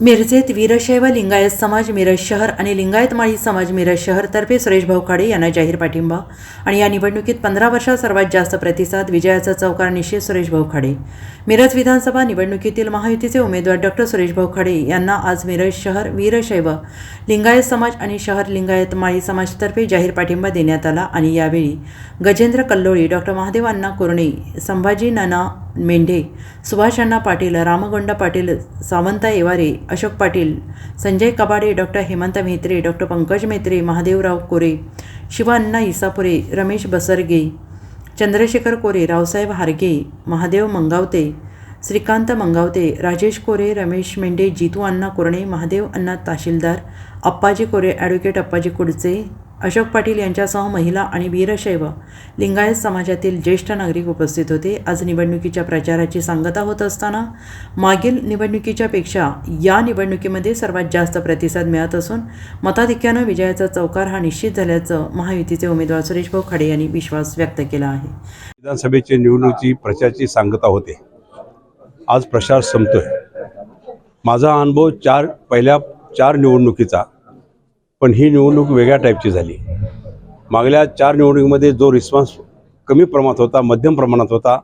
मिरजेत वीरशैव लिंगायत समाज मिरज शहर आणि लिंगायत माळी समाज मिरज शहर तर्फे सुरेश भाऊ खाडे यांना जाहीर पाठिंबा. आणि या निवडणुकीत पंधरा वर्षात सर्वात जास्त प्रतिसाद विजयाचा चौकार निश्चित सुरेश भाऊ खाडे मिरज विधानसभा निवडणुकीतील महायुतीचे उमेदवार डॉक्टर सुरेश भाऊ खाडे यांना आज मिरज शहर वीरशैव लिंगायत समाज आणि शहर लिंगायत माळी समाजतर्फे जाहीर पाठिंबा देण्यात आला. आणि यावेळी Gajendra Kalloli doctor Mahadev Anna Kurne Sambhaji Nana Mendhe Subhash Anna Patil Ramgonda Patil Savanta Yevare Ashok Patil Sanjay Kabade doctor Hemant Mhetre doctor Pankaj Mhetre Mahadevrao Kore Shivaanna Isapure Ramesh Basarge Chandrashekhar Kore Raosaheb Harge Mahadev Mangavate Shrikant Mangavate Rajesh Kore Ramesh Mendhe Jitu Anna Kurne Mahadev Anna तहसीलदार Appaji Kore advocate Appaji Kudche Ashok Patil यांच्यासह महिला आणि वीरशैव लिंगायत समाजातील ज्येष्ठ नागरिक उपस्थित होते. आज निवडणुकीच्या प्रचाराची सांगता होत असताना मागील निवडणुकीच्यापेक्षा या निवडणुकीमध्ये सर्वात जास्त प्रतिसाद मिळत असून मताधिक्यानं विजयाचा चौकार हा निश्चित झाल्याचं महायुतीचे उमेदवार सुरेश भाऊ खाडे यांनी विश्वास व्यक्त केला आहे. विधानसभेची निवडणुकीची प्रचाराची सांगता होते. आज प्रचार संपतोय. माझा अनुभव चार पहिल्या चार निवडणुकीचा पण ही निवडणूक वेगळ्या टाईपची झाली. मागल्या चार निवडणुकीमध्ये जो रिस्पॉन्स कमी प्रमाणात होता मध्यम प्रमाणात होता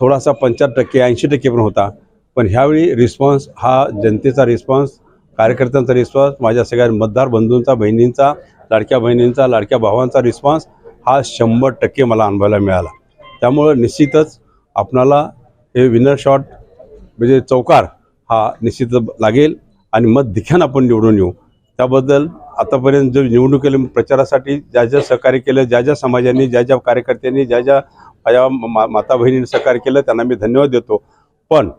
थोडासा पंच्याहत्तर टक्के ऐंशी टक्के पण होता. पण ह्यावेळी रिस्पॉन्स हा जनतेचा रिस्पॉन्स कार्यकर्त्यांचा रिस्पॉन्स माझ्या सगळ्या मतदार बंधूंचा बहिणींचा लाडक्या बहिणींचा लाडक्या भावांचा रिस्पॉन्स हा शंभर टक्के मला अनुभवायला मिळाला. त्यामुळं निश्चितच आपणाला हे विनर शॉट म्हणजे चौकार हा निश्चितच लागेल आणि मत दिख्यानं आपण निवडून येऊ. त्याबद्दल आतापर्यंत जो निवडणुकीला प्रचारासाठी ज्या ज्या सहकार्य केलं ज्या ज्या समाजांनी ज्या ज्या कार्यकर्त्यांनी ज्या ज्या माझ्या मा माता बहिणींनी सहकार्य केलं त्यांना मी धन्यवाद देतो. पण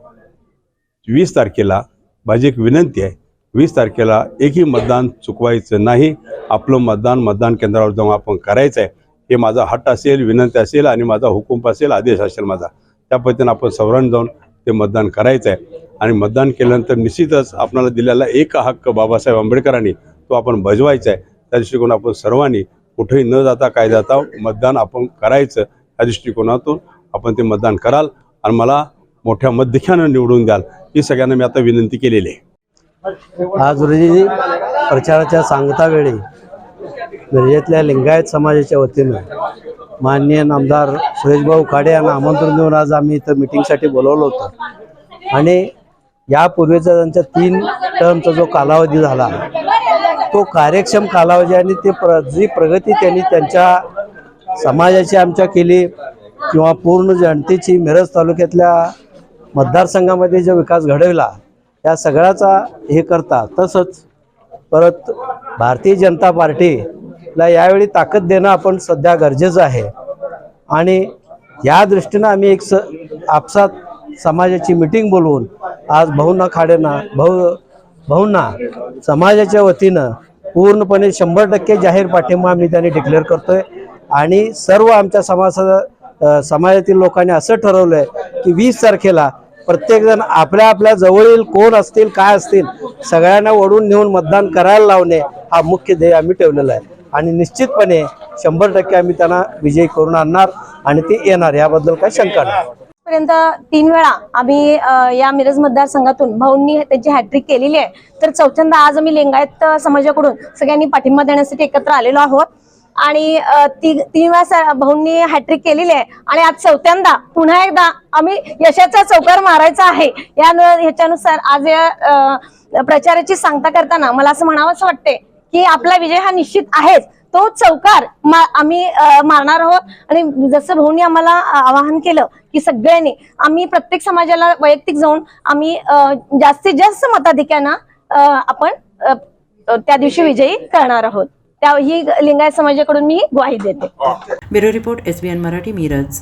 वीस तारखेला माझी एक विनंती आहे वीस तारखेला एकही मतदान चुकवायचं नाही. आपलं मतदान मतदान केंद्रावर जाऊन आपण करायचं आहे. हे माझा हट असेल विनंती असेल आणि माझा हुकूम असेल आदेश असेल माझा. त्या पद्धतीनं आपण सवरण जाऊन ते मतदान करायचं आहे आणि मतदान केल्यानंतर निश्चितच आपल्याला दिलेला एक हक्क बाबासाहेब आंबेडकरांनी तो आपण बजवायचा आहे त्या दृष्टिकोन आपण सर्वांनी कुठेही न जाता काय जाता मतदान आपण करायचं त्या दृष्टिकोनातून आपण ते मतदान कराल आणि मला मोठ्या मतदेख्यानं निवडून द्याल. ही सगळ्यांना मी आता विनंती केलेली आहे. आज रोजी प्रचाराच्या सांगतावेळी मिरजेतल्या लिंगायत समाजाच्या वतीनं माननीय आमदार सुरेशभाऊ खाडे यांना आमंत्रण देऊन आज आम्ही इथं मिटिंगसाठी बोलवलं होतं. आणि यापूर्वीचा त्यांच्या तीन टर्मचा जो कालावधी झाला तो कार्यक्षम कालावधी आणि ते प्र जी प्रगती त्यांनी त्यांच्या समाजाची आमच्या केली किंवा पूर्ण जनतेची मिरज तालुक्यातल्या मतदारसंघामध्ये जो विकास घडविला या सगळ्याचा हे करता. तसंच परत भारतीय जनता पार्टी ला यावेळी ताकद देणं आपण सध्या गरजेचं आहे. आणि या दृष्टीनं आम्ही एक स आपसात समाजाची मिटिंग बोलवून आज भाऊंना खाडेना भाऊ भाऊंना समाजाच्या वतीनं पूर्णपणे शंभर टक्के जाहीर पाठिंबा आम्ही त्यांनी डिक्लेअर करतोय. आणि सर्व आमच्या समाजा समाजातील लोकांनी असं ठरवलं आहे की वीस तारखेला प्रत्येकजण आपल्या आपल्या जवळील कोण असतील काय असतील सगळ्यांना ओढून नेऊन मतदान करायला लावणे हा मुख्य ध्येय आम्ही ठेवलेला आहे. आणि निश्चितपणे शंभर टक्के आम्ही त्यांना विजयी करून आणणार आणि ते येणार याबद्दल काही शंका नाही. पर्यंत तीन वेळा आम्ही या मिरज मतदारसंघातून भाऊंनी त्यांची हॅट्रिक केलेली आहे. तर चौथ्यांदा आज आम्ही लिंगायत समाजाकडून सगळ्यांनी पाठिंबा देण्यासाठी एकत्र आलेलो आहोत. आणि ती तीन वेळा भाऊंनी हॅट्रिक केलेली आहे. आणि आज चौथ्यांदा पुन्हा एकदा आम्ही यशाचा चौकार मारायचा आहे. या ह्याच्यानुसार आज या प्रचाराची सांगता करताना मला असं म्हणावंसं वाटते की आपला विजय हा निश्चित आहेच. तो चौकार मा- आम्ही मारणार आहोत. आणि जसं भाऊनी आम्हाला आवाहन केलं की सगळ्यांनी आम्ही प्रत्येक समाजाला वैयक्तिक जाऊन आम्ही जास्तीत जास्त मताधिक्यानं आपण त्या दिवशी विजयी करणार आहोत. त्या ही लिंगायत समाजाकडून मी ग्वाही देते. Bureau report S Marathi Miraj.